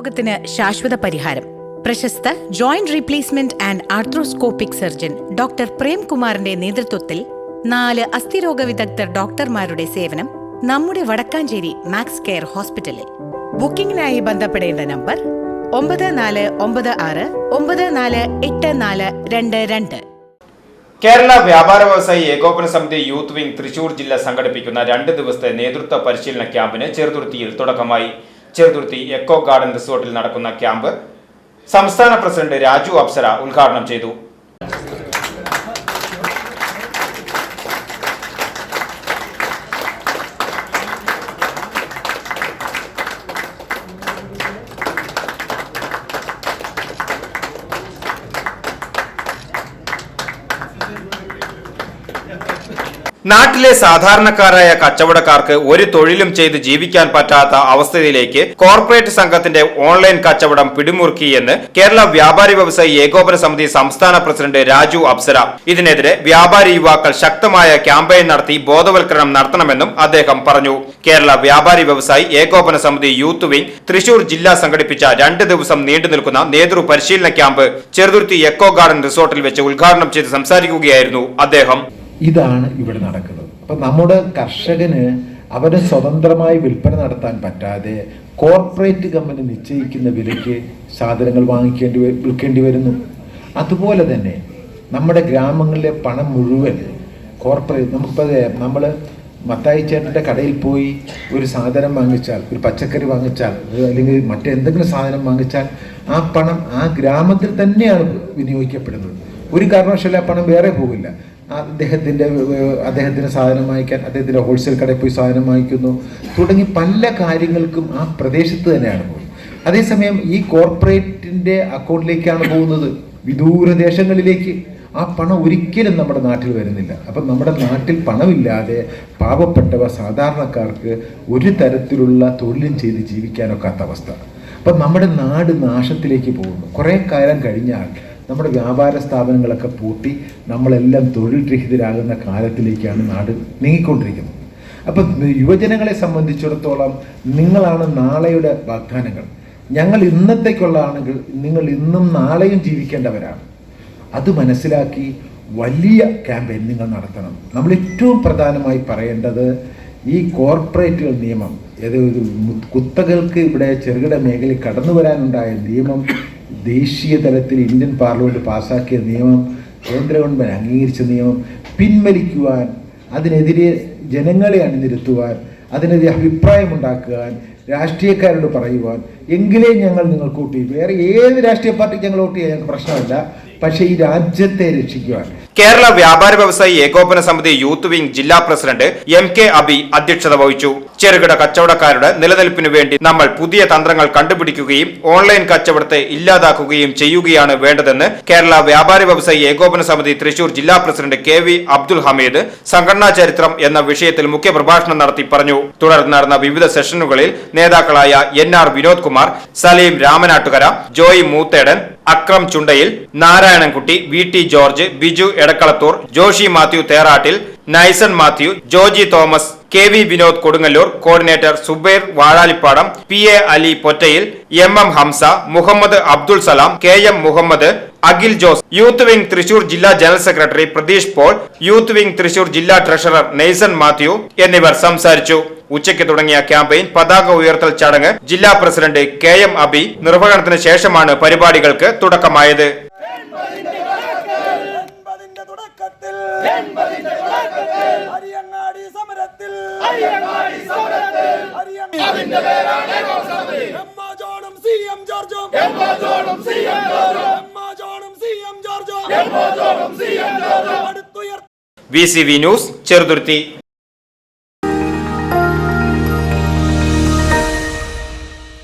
രോഗത്തിന് ശാശ്വത പരിഹാരം. പ്രശസ്ത joint replacement and arthroscopic surgeon doctor പ്രേംകുമാറിന്റെ നേതൃത്വത്തിൽ നാല് അസ്ഥിരോഗ വിദഗ്ധർ ഡോക്ടർമാരുടെ സേവനം നമ്മുടെ വടക്കാഞ്ചേരി മാക്സ് കെയർ ഹോസ്പിറ്റലിൽ. ബുക്കിംഗിനായി ബന്ധപ്പെടേണ്ട നമ്പർ ഒമ്പത് നാല് ഒമ്പത് ആറ് ഒമ്പത് നാല് എട്ട് നാല് രണ്ട് രണ്ട്. കേരള വ്യാപാര വ്യവസായി ഏകോപന സമിതി യൂത്ത് വിംഗ് തൃശൂർ ജില്ല സംഘടിപ്പിക്കുന്ന രണ്ട് ദിവസത്തെ നേതൃത്വ പരിശീലന ക്യാമ്പിന് ചെറുതുരുത്തിയിൽ തുടക്കമായി. ചെറുതുരുത്തി എക്കോ ഗാർഡൻ റിസോർട്ടിൽ നടക്കുന്ന ക്യാമ്പ് സംസ്ഥാന പ്രസിഡന്റ് രാജു അപ്സര ഉദ്ഘാടനം ചെയ്തു നാട്ടിലെ സാധാരണക്കാരായ കച്ചവടക്കാർക്ക് ഒരു തൊഴിലും ചെയ്ത് ജീവിക്കാൻ പറ്റാത്ത അവസ്ഥയിലേക്ക് കോർപ്പറേറ്റ് സംഘത്തിന്റെ ഓൺലൈൻ കച്ചവടം പിടിമുറുക്കിയെന്ന് കേരള വ്യാപാരി വ്യവസായി ഏകോപന സമിതി സംസ്ഥാന പ്രസിഡന്റ് രാജു അപ്സര. ഇതിനെതിരെ വ്യാപാരി യുവാക്കൾ ശക്തമായ ക്യാമ്പയിൻ നടത്തി ബോധവൽക്കരണം നടത്തണമെന്നും അദ്ദേഹം പറഞ്ഞു. കേരള വ്യാപാരി വ്യവസായി ഏകോപന സമിതി യൂത്ത് വിംഗ് തൃശൂർ ജില്ല സംഘടിപ്പിച്ച രണ്ട് ദിവസം നീണ്ടു നിൽക്കുന്ന നേതൃ പരിശീലന ക്യാമ്പ് ചെറുതുരുത്തി എക്കോ ഗാർഡൻ റിസോർട്ടിൽ വെച്ച് ഉദ്ഘാടനം ചെയ്ത് സംസാരിക്കുകയായിരുന്നു അദ്ദേഹം. ഇതാണ് ഇവിടെ നടക്കുന്നത്. അപ്പം നമ്മുടെ കർഷകന് അവന് സ്വതന്ത്രമായി വിൽപ്പന നടത്താൻ പറ്റാതെ കോർപ്പറേറ്റ് കമ്പനി നിശ്ചയിക്കുന്ന വിലയ്ക്ക് സാധനങ്ങൾ വാങ്ങിക്കേണ്ടി വിൽക്കേണ്ടി വരുന്നു. അതുപോലെ തന്നെ നമ്മുടെ ഗ്രാമങ്ങളിലെ പണം മുഴുവൻ കോർപ്പറേറ്റ് നമുക്കിപ്പോൾ നമ്മൾ മത്തായി ചേട്ടന്റെ കടയിൽ പോയി ഒരു സാധനം വാങ്ങിച്ചാൽ ഒരു പച്ചക്കറി വാങ്ങിച്ചാൽ അല്ലെങ്കിൽ മറ്റെന്തെങ്കിലും സാധനം വാങ്ങിച്ചാൽ ആ പണം ആ ഗ്രാമത്തിൽ തന്നെയാണ് വിനിയോഗിക്കപ്പെടുന്നത്. ഒരു കാരണവശാലും ആ പണം വേറെ പോകില്ല അദ്ദേഹത്തിന്റെ അദ്ദേഹത്തിന് സാധനം വാങ്ങിക്കാൻ അദ്ദേഹത്തിന്റെ ഹോൾസെയിൽ കടയിൽ പോയി സാധനം വാങ്ങിക്കുന്നു. തുടങ്ങി പല കാര്യങ്ങൾക്കും ആ പ്രദേശത്ത് തന്നെയാണ് പോകുന്നത്. അതേസമയം ഈ കോർപ്പറേറ്റിന്റെ അക്കൗണ്ടിലേക്കാണ് പോകുന്നത്. വിദൂര ദേശങ്ങളിലേക്ക്. ആ പണം ഒരിക്കലും നമ്മുടെ നാട്ടിൽ വരുന്നില്ല. അപ്പം നമ്മുടെ നാട്ടിൽ പണമില്ലാതെ പാവപ്പെട്ടവ സാധാരണക്കാർക്ക് ഒരു തരത്തിലുള്ള തൊഴിലും ചെയ്ത് ജീവിക്കാനൊക്കാത്ത അവസ്ഥ. അപ്പം നമ്മുടെ നാട് നാശത്തിലേക്ക് പോകുന്നു. കുറേ കാലം കഴിഞ്ഞാൽ നമ്മുടെ വ്യാപാര സ്ഥാപനങ്ങളൊക്കെ പൂട്ടി നമ്മളെല്ലാം തൊഴിൽ രഹിതരാകുന്ന കാലത്തിലേക്കാണ് നാട് നീങ്ങിക്കൊണ്ടിരിക്കുന്നത്. അപ്പം യുവജനങ്ങളെ സംബന്ധിച്ചിടത്തോളം നിങ്ങളാണ് നാളെയുടെ വാഗ്ദാനങ്ങൾ. ഞങ്ങൾ ഇന്നത്തേക്കുള്ളതാണെങ്കിൽ നിങ്ങൾ ഇന്നും നാളെയും ജീവിക്കേണ്ടവരാണ്. അത് മനസ്സിലാക്കി വലിയ ക്യാമ്പയിൻ നിങ്ങൾ നടത്തണം. നമ്മൾ ഏറ്റവും പ്രധാനമായി പറയേണ്ടത് ഈ കോർപ്പറേറ്റുകൾ നിയമം ഏത് കുത്തകൾക്ക് ഇവിടെ ചെറുകിട മേഖലയിൽ കടന്നു വരാനുണ്ടായ നിയമം ദേശീയ തലത്തിൽ ഇന്ത്യൻ പാർലമെന്റ് പാസ്സാക്കിയ നിയമം കേന്ദ്ര ഗവൺമെന്റ് അംഗീകരിച്ച നിയമം പിൻവലിക്കുവാൻ അതിനെതിരെ ജനങ്ങളെ അണിനിരത്തുവാൻ അതിനെതിരെ അഭിപ്രായമുണ്ടാക്കുവാൻ രാഷ്ട്രീയക്കാരോട് പറയുവാൻ എങ്കിലേ ഞങ്ങൾ നിങ്ങൾക്ക് വോട്ട് വേറെ ഏത് രാഷ്ട്രീയ പാർട്ടിക്ക് ഞങ്ങൾ വോട്ട് ചെയ്യാൻ ഞങ്ങൾക്ക് പ്രശ്നമില്ല. പക്ഷേ ഈ രാജ്യത്തെ രക്ഷിക്കുവാൻ. കേരള വ്യാപാര വ്യവസായി ഏകോപന സമിതി യൂത്ത് വിംഗ് ജില്ലാ പ്രസിഡന്റ് എം കെ അബി അധ്യക്ഷത വഹിച്ചു. ചെറുകിട കച്ചവടക്കാരുടെ നിലനിൽപ്പിനു വേണ്ടി നമ്മൾ പുതിയ തന്ത്രങ്ങൾ കണ്ടുപിടിക്കുകയും ഓൺലൈൻ കച്ചവടത്തെ ഇല്ലാതാക്കുകയും ചെയ്യുകയാണ് വേണ്ടതെന്ന് കേരള വ്യാപാര വ്യവസായി ഏകോപന സമിതി തൃശൂർ ജില്ലാ president K V Abdul Hameed സംഘടനാ ചരിത്രം എന്ന വിഷയത്തിൽ മുഖ്യപ്രഭാഷണം നടത്തി പറഞ്ഞു. തുടർന്ന് നടന്ന വിവിധ സെഷനുകളിൽ നേതാക്കളായ N R Vinod Kumar Saleem Ramanattukara Joy Moothedan Akram Chundayil Narayanankutty V T George Biju Edakkalathur Joshi Mathew Therattil Naison Mathew Joji Thomas K V Vinod Kodungallur coordinator Zubair Vazhalippadam P A Ali Pottayil M M Hamza Muhammad Abdul Salam K M Muhammad Akhil Jose youth wing Thrissur ജില്ലാ general secretary Pratheesh Paul youth wing Thrissur ജില്ലാ treasurer Neyson Mathew എന്നിവർ സംസാരിച്ചു. ഉച്ചയ്ക്ക് തുടങ്ങിയ campaign പതാക ഉയർത്തൽ ചടങ്ങ് ജില്ലാ പ്രസിഡന്റ് കെ എം അബി നിർവഹണത്തിന് ശേഷമാണ് പരിപാടികൾക്ക് തുടക്കമായത്. അതിന്റെ പേരാണ് ജോണും സി എം ജോർജും. എമ്മ ജോണും സി എം ജോർജും. ജോണും സി എം ജോർജും. എമ്മ ജോണും സി എം ജോർജും. അടുത്തുയർ V C V news Cheruthuruthy.